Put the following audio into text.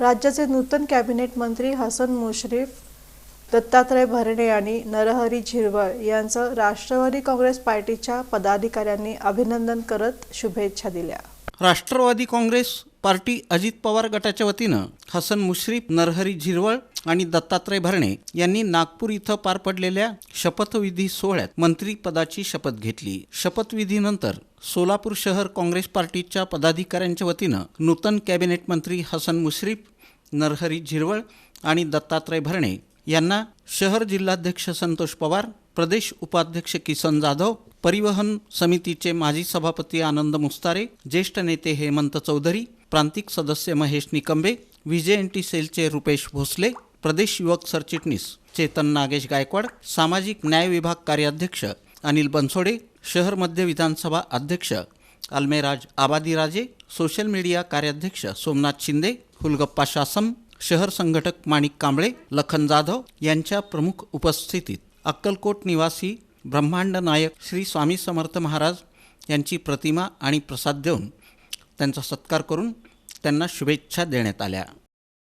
राज्याचे नूतन कॅबिनेट मंत्री हसन मुश्रीफ दत्तात्रय भरणे आणि नरहरी झिरवळ यांचं राष्ट्रवादी काँग्रेस पार्टीच्या पदाधिकाऱ्यांनी अभिनंदन करत शुभेच्छा दिल्या. राष्ट्रवादी काँग्रेस पार्टी अजित पवार गटाच्या वतीनं हसन मुश्रीफ नरहरी झिरवळ आणि दत्तात्रय भरणे यांनी नागपूर इथं पार पडलेल्या शपथविधी सोहळ्यात मंत्रीपदाची शपथ घेतली. शपथविधीनंतर सोलापूर शहर काँग्रेस पार्टीच्या पदाधिकाऱ्यांच्या वतीनं नूतन कॅबिनेट मंत्री हसन मुश्रीफ नरहरी झिरवळ आणि दत्तात्रय भरणे यांना शहर जिल्हाध्यक्ष संतोष पवार प्रदेश उपाध्यक्ष किसन जाधव परिवहन समितीचे माजी सभापती आनंद मुस्तारे ज्येष्ठ नेते हेमंत चौधरी प्रांतिक सदस्य Mahesh Nikambe V J N T सेलचे रुपेश भोसले प्रदेश युवक सरचिटणीस चेतन नागेश गायकवाड सामाजिक न्याय विभाग कार्याध्यक्ष अनिल बनसोडे शहर मध्य विधानसभा अध्यक्ष अल्मेराज आबादीराजे सोशल मीडिया कार्याध्यक्ष सोमनाथ शिंदे फुलगप्पा शासम शहर संघटक माणिक कांबळे लखन जाधव यांच्या प्रमुख उपस्थितीत अक्कलकोट निवासी ब्रह्मांड नायक श्री स्वामी समर्थ महाराज यांची प्रतिमा आणि प्रसाद देऊन त्यांचा सत्कार करून त्यांना शुभेच्छा देण्यात आल्या.